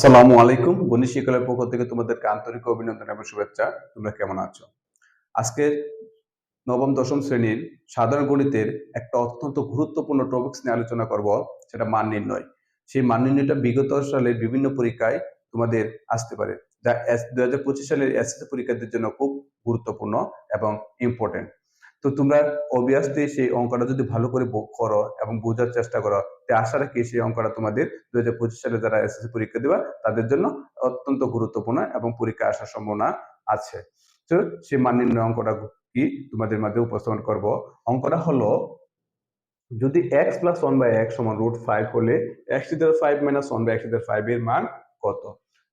সালামু আলাইকুম গণিত শিক্ষালয়ের পক্ষ থেকে তোমাদেরকে আন্তরিক অভিনন্দন এবং শুভেচ্ছা। তোমরা কেমন আছো? আজকে নবম, দশম শ্রেণির সাধারণ গণিতের একটা অত্যন্ত গুরুত্বপূর্ণ টপিক্স নিয়ে আলোচনা করব, সেটা মান নির্ণয়। সেই মান নির্ণয়টা বিগত সালের বিভিন্ন পরীক্ষায় তোমাদের আসতে পারে, যা দুই হাজার পঁচিশ সালের এসএসসি পরীক্ষার্থীর জন্য খুব গুরুত্বপূর্ণ এবং ইম্পর্টেন্ট তো তোমরা অবভিয়াসলি সেই অঙ্কটা যদি ভালো করে করো এবং বোঝার চেষ্টা করো, তে আশা রাখি সেই অঙ্কটা তোমাদের দুই হাজার পঁচিশ সালে যারা এসএসসি পরীক্ষা দেবা, তাদের জন্য অত্যন্ত গুরুত্বপূর্ণ এবং পরীক্ষা আসার সম্ভাবনা আছে। তো সেই মান অঙ্কটা কি তোমাদের মাঝে উপস্থাপন করব। অঙ্কটা হলো, যদি x plus one by x সমান রুট ফাইভ হলে x to five minus one by x to five এর মান কত?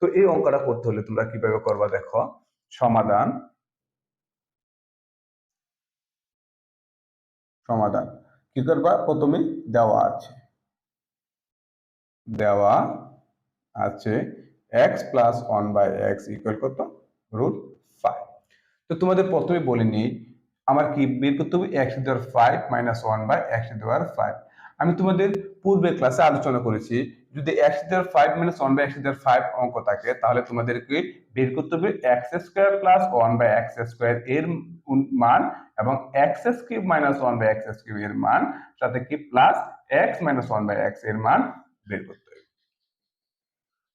তো এই অঙ্কটা করতে হলে তোমরা কীভাবে করবা দেখো? সমাধান সমাধান। কি করবা? প্রথমে দেওয়া আছে। দেওয়া আছে x plus one by x equal কত? রুট ফাইভ তো তোমাদের প্রথমে বলিনি আমার কি বের করতে হবে? এক্স দেওয়ার five minus one by x দেওয়ার ফাইভ আমি তোমাদের পূর্বে ক্লাসে আলোচনা করেছি, যদি এক্স দেওয়ার five minus one by x দেওয়ার ফাইভ অঙ্ক থাকে, তাহলে তোমাদেরকে বের করতে হবে x square plus one by x square এর মান এবং x cube minus one by x s cube এর মান, সাথে কি plus x minus one by এক্সের মান বের করতে হবে।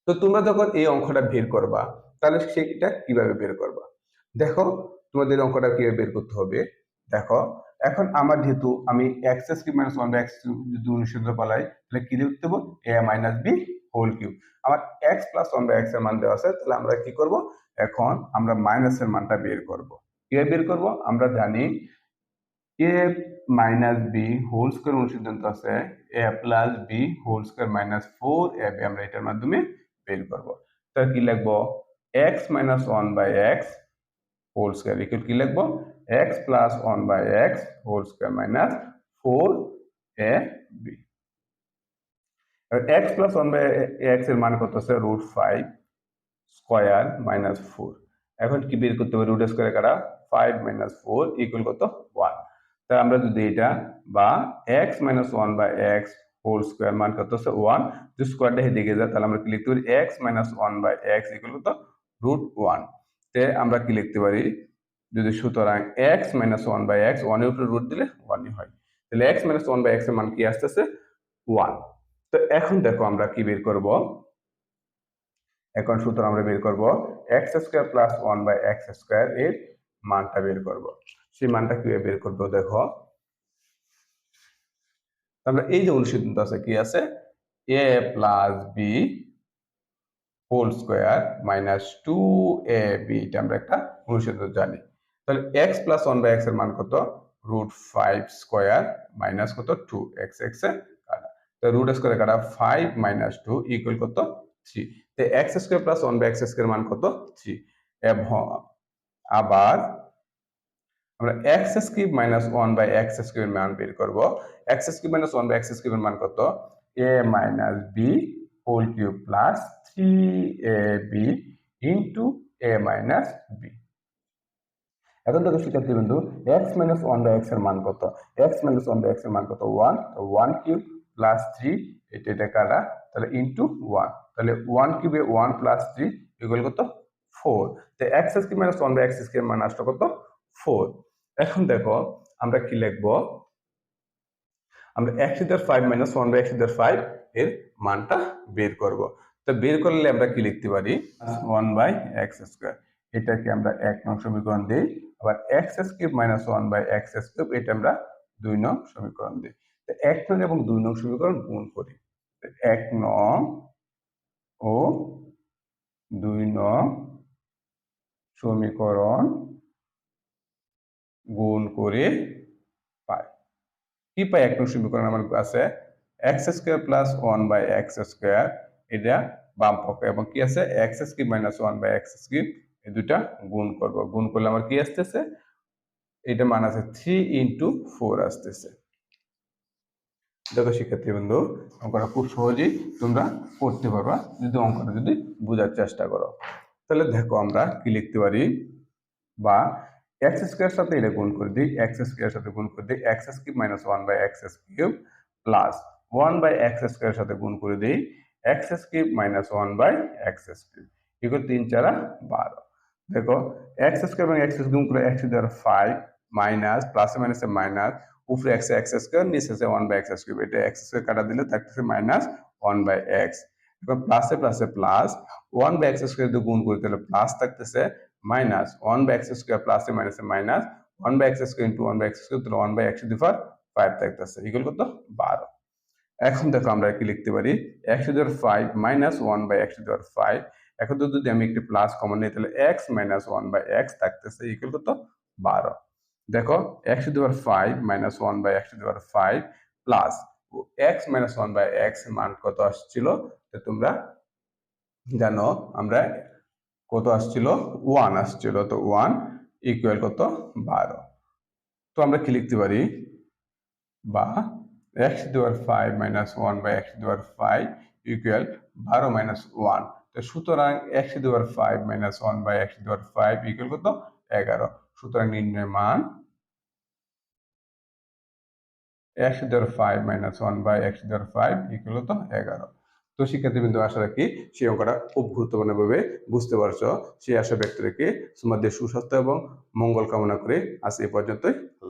তো তোমরা যখন এই অঙ্কটা বের করবা, তাহলে সেটা কীভাবে বের করবা? দেখো, তোমাদের অঙ্কটা কীভাবে বের করতে হবে? দেখো, এখন আমার যেহেতু আমি x s cube minus one by x যদি অনুসিদ্ধ বলাই তাহলে কি লিখতে হবে? A minus b whole cube আমার এক্স প্লাস ওয়ান বাই এক্সের মান দেওয়া আছে, তাহলে আমরা কি করব? এখন আমরা মাইনাসের মানটা বের করব। কীভাবে বের করব আমরা জানি a minus b whole square অনুসিদ্ধান্ত আছে a plus b whole square minus four a b আমরা এটার মাধ্যমে বের করব তাহলে কি লিখব x minus one by x whole square equal কি লিখব x plus one by x whole square minus four a b x plus one by এক্সের মান কত আছে root five square minus four এখন কি বের করতে হবে রুট স্কোয়ার কাটা ফাইভ মাইনাস ফোর ইকুয়াল কত? ওয়ান তাহলে আমরা যদি এটা বা x minus one by x whole square মান কত আছে ওয়ান যদি স্কোয়ারটা এদিকে যায়, তাহলে আমরা কি লিখতে পারি? X minus one by x equal কত? রুট ওয়ান তে আমরা কি লিখতে পারি? যদি সুতরাং x minus one by x ওয়ানের উপরে রুট দিলে ওয়ানই হয়। তাহলে এক্স মাইনাস ওয়ান বাই এক্সের মান কি আসতেছে? ওয়ান তো এখন দেখো আমরা কি বের করব? এখন সুতরাং আমরা বের করব x square plus one by x square এর মানটা বের করব। সেই মানটা কীভাবে বের করব দেখো। তাহলে এই যে অনুসিদ্ধান্ত আছে কি আছে? A plus b whole square minus two a b এটা আমরা একটা অনুসিদ্ধান্ত জানি। তাহলে এক্স প্লাস ওয়ান বাই এক্সের মান কত? রুট ফাইভ স্কোয়ার মাইনাস কত? টু এক্স এক্স এ কাটা। তো রুট স্কোয়ার কাটা ফাইভ মাইনাস টু ইকুয়াল কত? থ্রি তো x square plus one by x square মান কত? থ্রি এবং আবার আমরা x cube minus one by x কিউবের মান বের করব। X cube minus one by x কিউবের মান কত? A minus b whole cube plus three a b into a minus b এখন দেখো শিক্ষার্থী বিন্দু এক্স মাইনাস ওয়ান বাই এক্সের মান কত? এক্স মাইনাস ওয়ান বাই এক্সের মান কত? One one cube plus three এটা এটা কাটা তাহলে ইন্টু ওয়ান তাহলে ওয়ান কিউবে ওয়ান প্লাস থ্রি ইকুয়াল কত? ফোর। তো x cube minus one by x মান আসলো কত? ফোর। এখন দেখো আমরা কি লিখব? আমরা x either five minus one by x either five এর মানটা বের করব। তো বের করলে আমরা কি লিখতে পারি? ওয়ান বাই এক্স স্কোয়ার এটাকে আমরা এক নং সমীকরণ দিই। আবার x cube minus one by x cube এটা আমরা দুই নং সমীকরণ দিই। তো এক নং এবং দুই নং সমীকরণ গুণ করি। এক নং ও দুই নং সমীকরণ গুণ করে পাই। কি পাই? এক সমীকরণ আমার আছে x square plus one by x square এটা বাম পক্ষ। এবং কি আছে? X cube minus one by x cube এই দুটা গুণ করব। গুণ করলে আমার কি আসতেছে? এটা মান আছে থ্রি ইন্টু ফোর আসতেছে। দেখো শিক্ষার্থী বন্ধু, অঙ্কটা খুব সহজেই তোমরা করতে পারবা। যদি অঙ্কটা যদি বোঝার চেষ্টা করো। তাহলে দেখো আমরা কি লিখতে পারি? বা এক্স স্কোয়ার সাথে এটা গুণ করে দিই এক্স স্কোয়ার সাথে গুণ করে দিই x cube minus one by x cube plus one by x square সাথে গুণ করে দিই x skip minus one by x skip equal তিন, চারা বারো। দেখো এক্স স্কোয়ার এবং এক্স গুণ করে এক্স দেওয়ার ফাইভ মাইনাস প্লাসে মাইনাসে মাইনাস উপরে এক্স এক্স স্কোয়ার নিচে ওয়ান বাই এক্স স্কোয়ার এটা এক্স স্কোয়ার কাটা দিলে থাকতেছে মাইনাস ওয়ান বাই এক্স এখন প্লাসে প্লাসে plus one by x square যদি গুণ করি, তাহলে প্লাস থাকতেছে minus one by x square প্লাসে মাইনাসে minus one by x square into one by x square তাহলে ওয়ান বাই এক্স দিফার ফাইভ থাকতেছে ইকুয়াল কত? বারো। এখন দেখো আমরা কি লিখতে পারি? একশো দেওয়ার ফাইভ মাইনাস ওয়ান বাই একশো দেওয়ার ফাইভ এখন তো যদি আমি একটি প্লাস কমন নিই, তাহলে x minus one by x থাকতেছে ইকুয়াল কত? বারো। দেখো একশো দেওয়ার ফাইভ মাইনাস ওয়ান বাই একশো দেওয়ার five plus x minus one by x মান কত আসছিল? তোমরা জানো আমরা কত আসছিল? ওয়ান আসছিল। তো ওয়ান ইকুয়াল কত? বারো। তো আমরা কি লিখতে পারি? বা এক্স দেওয়ার five minus one by x দেওয়ার ফাইভ ইকুয়াল বারো মাইনাস ওয়ান তো সুতরাং এক্স দেওয়ার five minus one by x দেওয়ার ফাইভ ইকুয়াল কত? এগারো। সুতরাং নির্ণয় মান এক্স দেওয়ার five minus one by x দেওয়ার ফাইভ ইকুয়াল তো এগারো। তো শিক্ষার্থীবৃন্দ, আশা রাখি সেই অঙ্কটা খুব গুরুত্বপূর্ণভাবে বুঝতে পারছ। সেই আশা ব্যক্ত রেখে তোমাদের সুস্বাস্থ্য এবং মঙ্গল কামনা করে আজ এ পর্যন্তই।